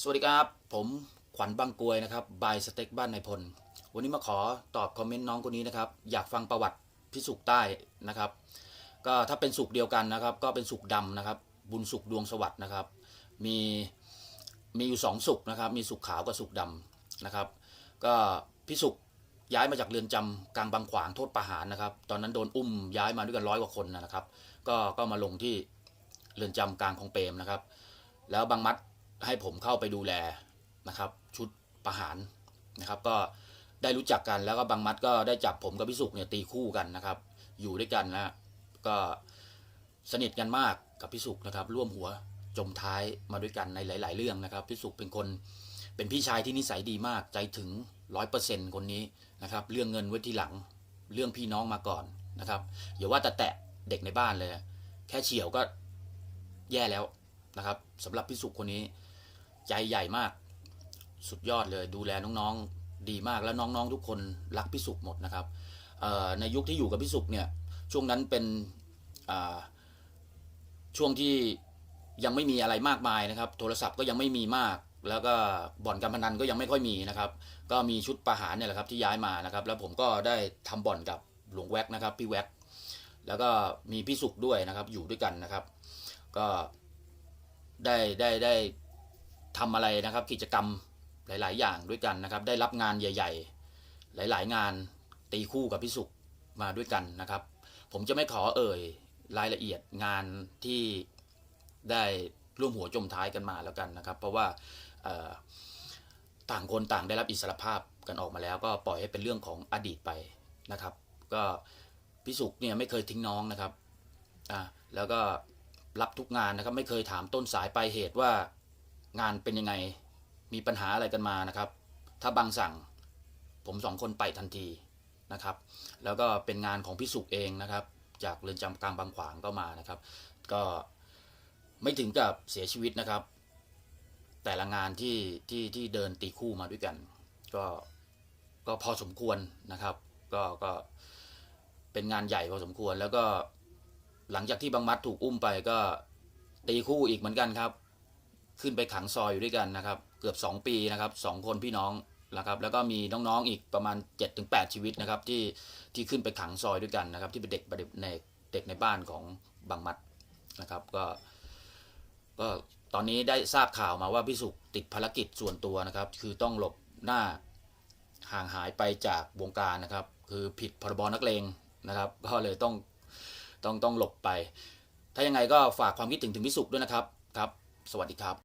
สวัสดีครับ ผมขวัญบางกวยนะครับบายสเต็กบ้านนายพล วันนี้มาขอตอบคอมเมนต์น้องคนนี้นะครับ อยากฟังประวัติพิสุกใต้นะครับ ก็ถ้าเป็นสุกเดียวกันนะครับ ก็เป็นสุกดำนะครับ บุญสุกดวงสวัสด์นะครับ มีมีอยู่สองสุกนะครับ มีสุกขาวกับสุกดำนะครับ ก็พิสุกย้ายมาจากเรือนจำกลางบางขวางโทษประหารนะครับ ตอนนั้นโดนอุ้มย้ายมาด้วยกันร้อยกว่าคนนะครับ ก็ก็มาลงที่เรือนจำกลางของเปรมนะครับ แล้วบางมัด ให้ผมเข้าไปดูแลนะครับ ชุดประหารนะครับ ก็ได้รู้จักกันแล้วก็บางมัดก็ได้จับผมกับพี่สุกเนี่ยตีคู่กันนะครับ อยู่ด้วยกันนะก็สนิทกันมากกับพี่สุกนะครับ ร่วมหัวจมท้ายมาด้วยกันในหลาย ๆ เรื่องนะครับพี่สุกเป็นคนเป็นพี่ชายที่นิสัยดีมากใจถึงร้อยเปอร์เซ็นต์คนนี้นะครับ เรื่องเงินไว้ทีหลัง เรื่องพี่น้องมาก่อนนะครับอย่าว่าแต่แตะเด็กในบ้านเลย แค่เฉียวก็แย่แล้วนะครับสำหรับพี่สุกคนนี้ ใจใหญ่มาก สุดยอดเลยดูแลน้องๆดีมากแล้วน้องๆทุกคนรักพี่สุกหมดนะครับในยุคที่อยู่กับพี่สุกเนี่ยช่วงนั้นเป็นช่วงที่ยังไม่มีอะไรมากมายนะครับ โทรศัพท์ก็ยังไม่มีมาก แล้วก็บ่อนการพนันก็ยังไม่ค่อยมีนะครับ ก็มีชุดประหารเนี่ยแหละครับที่ย้ายมานะครับ แล้วผมก็ได้ทำบ่อนกับหลวงแว็กนะครับ พี่แว็กแล้วก็มีพี่สุกด้วยนะครับอยู่ด้วยกันนะครับ ก็ได้ได้ได้ ทำอะไรนะครับกิจกรรมหลาย ๆ อย่างด้วยกันนะครับ ได้รับงานใหญ่ ๆ หลาย ๆ งานตีคู่กับพี่สุขมาด้วยกันนะครับ ผมจะไม่ขอเอ่ยรายละเอียดงานที่ได้ร่วมหัวจมท้ายกันมาแล้วกันนะครับ เพราะว่าต่างคนต่างได้รับอิสรภาพกันออกมาแล้ว ก็ปล่อยให้เป็นเรื่องของอดีตไปนะครับ ก็พี่สุขเนี่ยไม่เคยทิ้งน้องนะครับอ่าแล้วก็รับทุกงานนะครับ ไม่เคยถามต้นสายปลายเหตุว่า งานเป็นยังไง มีปัญหาอะไรกันมานะครับ ถ้าบางสั่งผมสองคนไปทันทีนะครับ แล้วก็เป็นงานของพี่สุกเองนะครับ จากเรือนจำกลางบางขวางก็มานะครับ ก็ไม่ถึงกับเสียชีวิตนะครับ แต่ละงานที่ที่ที่เดินตีคู่มาด้วยกัน ก็ก็พอสมควรนะครับ ก็ก็เป็นงานใหญ่พอสมควรแล้วก็หลังจากที่บางมัดถูกอุ้มไปก็ตีคู่อีกเหมือนกันครับ ขึ้นไปขังซอยอยู่ด้วยกันนะครับเกือบ 2 ปีนะครับสองคนพี่น้องนะครับแล้วก็มีน้องๆอีกประมาณ 7-8 ชีวิตนะครับที่ที่ขึ้นไปขังซอยด้วยกันนะครับ ที่เป็นเด็กในเด็กในบ้านของบางมัดนะครับก็ก็ตอนนี้ได้ทราบข่าวมาว่าพี่สุขติดภารกิจส่วนตัวนะครับ คือต้องหลบหน้าห่างหายไปจากวงการนะครับ คือผิดพรบนักเลงนะครับ ก็เลยต้องต้องต้องหลบไป ถ้ายังไงก็ฝากความคิดถึงถึงพี่สุขด้วยนะครับครับ สวัสดีครับ